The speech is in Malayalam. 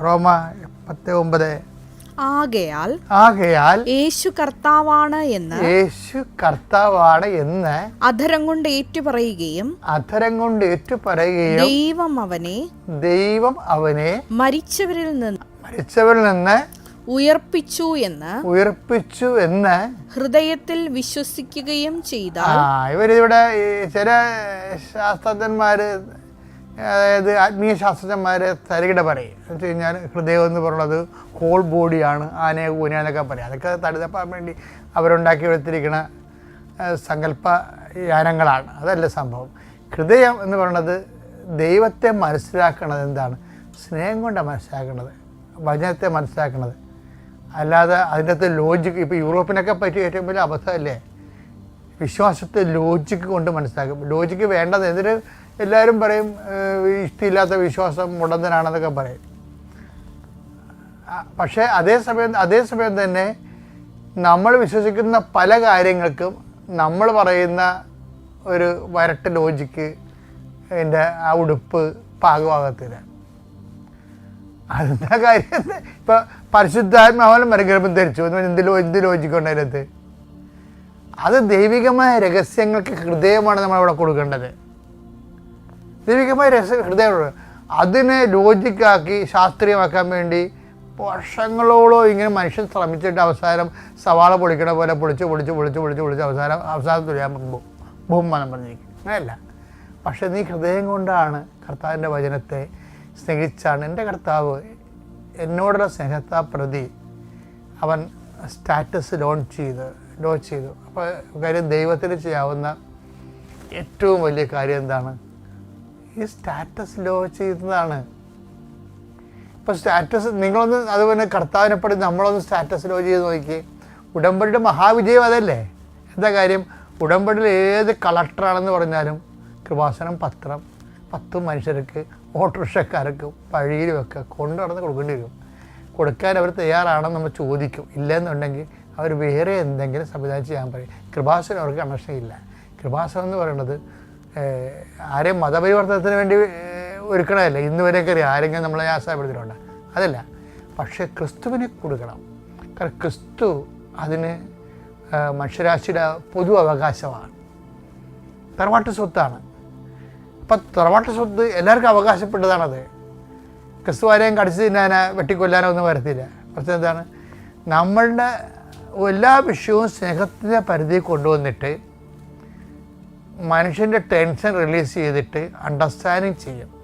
റോമ പത്ത് ഒമ്പത്. ആകയാൽ ആകയാൽ യേശു കർത്താവാണ് എന്ന് യേശു കർത്താവാണ് എന്ന് അധരം കൊണ്ട് ഏറ്റുപറയുകയും അധരം കൊണ്ട് ഏറ്റുപറയുകയും ദൈവം അവനെ ദൈവം അവനെ മരിച്ചവരിൽ നിന്ന് മരിച്ചവരിൽ നിന്ന് ഉയർപ്പിച്ചു എന്ന് ഉയർപ്പിച്ചു എന്ന് ഹൃദയത്തിൽ വിശ്വസിക്കുകയും ചെയ്ത ഇവരിവിടെ ചില ശാസ്ത്രജ്ഞന്മാര് അതായത് ആത്മീയ ശാസ്ത്രജ്ഞന്മാരെ തരികിട പറയും. എന്ന് വെച്ച് കഴിഞ്ഞാൽ ഹൃദയം എന്ന് പറയുന്നത് ഹോൾ ബോഡിയാണ് ആനയെ കൂന എന്നൊക്കെ പറയും. അതൊക്കെ തടുതപ്പാൻ വേണ്ടി അവരുണ്ടാക്കി എടുത്തിരിക്കുന്ന സങ്കല്പ യാനങ്ങളാണ്. അതല്ല സംഭവം. ഹൃദയം എന്ന് പറയുന്നത് ദൈവത്തെ മനസ്സിലാക്കുന്നത് എന്താണ്? സ്നേഹം കൊണ്ടാണ് മനസ്സിലാക്കുന്നത് വചനത്തെ മനസ്സിലാക്കുന്നത് അല്ലാതെ അതിന്റെ അകത്ത് ലോജിക്ക് ഇപ്പോൾ യൂറോപ്പിനൊക്കെ പറ്റിയ ഏറ്റവും വലിയ അബദ്ധമല്ലേ വിശ്വാസത്തെ ലോജിക്ക് കൊണ്ട് മനസ്സിലാക്കും. ലോജിക്ക് വേണ്ടത് എന്തിന്? എല്ലാവരും പറയും ഇഷ്ടമില്ലാത്ത വിശ്വാസം മുടന്തനാണെന്നൊക്കെ പറയും. പക്ഷേ അതേസമയം അതേസമയം തന്നെ നമ്മൾ വിശ്വസിക്കുന്ന പല കാര്യങ്ങൾക്കും നമ്മൾ പറയുന്ന ഒരു വരട്ട് ലോജിക്ക് എന്റെ ആ ഉടുപ്പ് പാകമാകത്തില്ല. അതെന്താ കാര്യം? ഇപ്പം പരിശുദ്ധാത്മാവനം മരഗർഭം ധരിച്ചു. എന്ത് എന്ത് ലോജിക്കുണ്ട് അതിനകത്ത്? അത് ദൈവികമായ രഹസ്യങ്ങൾക്ക് ഹൃദയമാണ് നമ്മൾ അവിടെ കൊടുക്കേണ്ടത്. ദൈവികമായ രസ ഹൃദയമുള്ള അതിനെ ലോജിക്കാക്കി ശാസ്ത്രീയമാക്കാൻ വേണ്ടി വർഷങ്ങളോളം ഇങ്ങനെ മനുഷ്യൻ ശ്രമിച്ചിട്ട് അവസാനം സവാള പൊളിക്കണ പോലെ പൊളിച്ച് പൊളിച്ച് പൊളിച്ച് പൊളിച്ച് പൊളിച്ച് അവസാനം അവസാനം തുലയാൻ ബഹുമാനം പറഞ്ഞിരിക്കും. അങ്ങനെയല്ല. പക്ഷേ നീ ഹൃദയം കൊണ്ടാണ് കർത്താവിന്റെ വചനത്തെ സ്നേഹിച്ചാണ്. എന്റെ കർത്താവ് എന്നോടുള്ള സ്നേഹത്താ പ്രതി അവൻ സ്റ്റാറ്റസ് ലോഞ്ച് ചെയ്ത് ലോഞ്ച് ചെയ്തു. അപ്പോൾ കാര്യം ദൈവത്തിന് ചെയ്യാവുന്ന ഏറ്റവും വലിയ കാര്യം എന്താണ്? ഈ സ്റ്റാറ്റസ് ലോ ചെയ്യുന്നതാണ്. ഇപ്പോൾ സ്റ്റാറ്റസ് നിങ്ങളൊന്ന് അതുപോലെ കർത്താവിനെ പടി നമ്മളൊന്ന് സ്റ്റാറ്റസ് ലോ ചെയ്ത് നോക്കി ഉടമ്പടിയുടെ മഹാവിജയം അതല്ലേ? എന്താ കാര്യം? ഉടമ്പടിയിൽ ഏത് കളക്ടറാണെന്ന് പറഞ്ഞാലും കൃപാസനം പത്രം പത്ത് മനുഷ്യർക്ക് ഓട്ടോറിക്ഷക്കാർക്ക് വഴിയിലുമൊക്കെ കൊണ്ടു നടന്ന് കൊടുക്കേണ്ടി വരും. കൊടുക്കാൻ അവർ തയ്യാറാണെന്ന് നമ്മൾ ചോദിക്കും. ഇല്ലെന്നുണ്ടെങ്കിൽ അവർ വേറെ എന്തെങ്കിലും സംവിധാനം ചെയ്യാൻ പറയും. കൃപാസനം അവർക്ക് കണക്ഷൻ ഇല്ല കൃപാസനം എന്ന് പറയുന്നത് ആരെയും മതപരിവർത്തനത്തിന് വേണ്ടി ഒരുക്കണമല്ല ഇന്ന് വരെ കയറി ആരെങ്കിലും നമ്മളെ ആശയപ്പെടുത്തിയിട്ടുണ്ട് അതല്ല. പക്ഷേ ക്രിസ്തുവിനെ കൊടുക്കണം. കാരണം ക്രിസ്തു അതിന് മനുഷ്യരാശിയുടെ പൊതു അവകാശമാണ്. തറവാട്ട് സ്വത്താണ്. അപ്പം തറവാട്ട് സ്വത്ത് എല്ലാവർക്കും അവകാശപ്പെട്ടതാണത്. ക്രിസ്തു ആരെയും കടിച്ചു തിന്നാനോ വെട്ടിക്കൊല്ലാനോ ഒന്നും വരത്തില്ല. പ്രശ്നം എന്താണ്? നമ്മളുടെ എല്ലാ വിഷയവും സ്നേഹത്തിന്റെ പരിധി കൊണ്ടുവന്നിട്ട് മനുഷ്യന്റെ ടെൻഷൻ റിലീസ് ചെയ്തിട്ട് അണ്ടർസ്റ്റാൻഡിങ് ചെയ്യും.